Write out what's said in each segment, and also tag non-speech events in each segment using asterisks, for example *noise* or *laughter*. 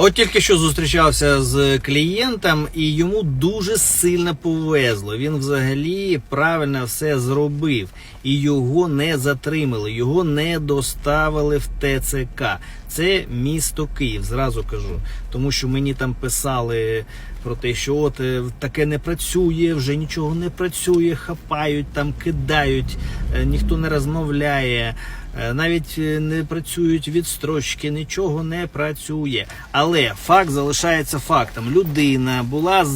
От тільки що зустрічався з клієнтом, і йому дуже сильно повезло. Він взагалі правильно все зробив, і його не затримали, його не доставили в ТЦК. Це місто Київ, зразу кажу. Тому що мені там писали про те, що от е, таке не працює, вже нічого не працює, хапають там, кидають, е, ніхто не розмовляє. Е, Навіть е, не працюють відстрочки, нічого не працює. Але факт залишається фактом. Людина була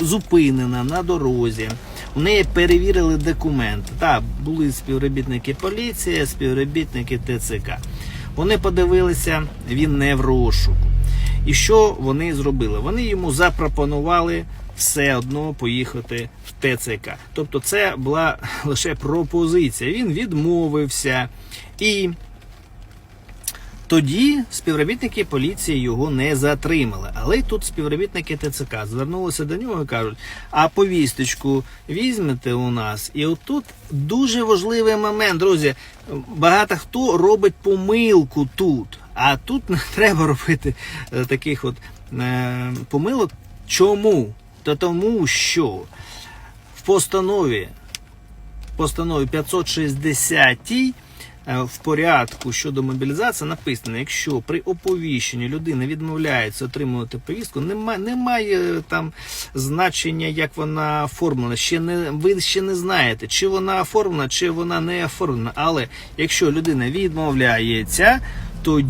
зупинена на дорозі. У неї перевірили документи. Так, були співробітники поліції, співробітники ТЦК. Вони подивилися, він не в розшуку. І що вони зробили? Вони йому запропонували все одно поїхати в ТЦК. Тобто, це була лише пропозиція. Він відмовився. І тоді співробітники поліції його не затримали. Але тут співробітники ТЦК звернулися до нього і кажуть: а повісточку візьмете у нас. І отут дуже важливий момент, друзі. Багато хто робить помилку тут. А тут *laughs* не треба робити е, таких от е, помилок. Чому? Та тому, що в постанові постанові 560 е, в порядку щодо мобілізації написано, якщо при оповіщенні людина відмовляється отримувати повістку, немає, немає там значення, як вона оформлена. Ще не ви ще не знаєте, чи вона оформлена, чи вона не оформлена. Але якщо людина відмовляється, тоді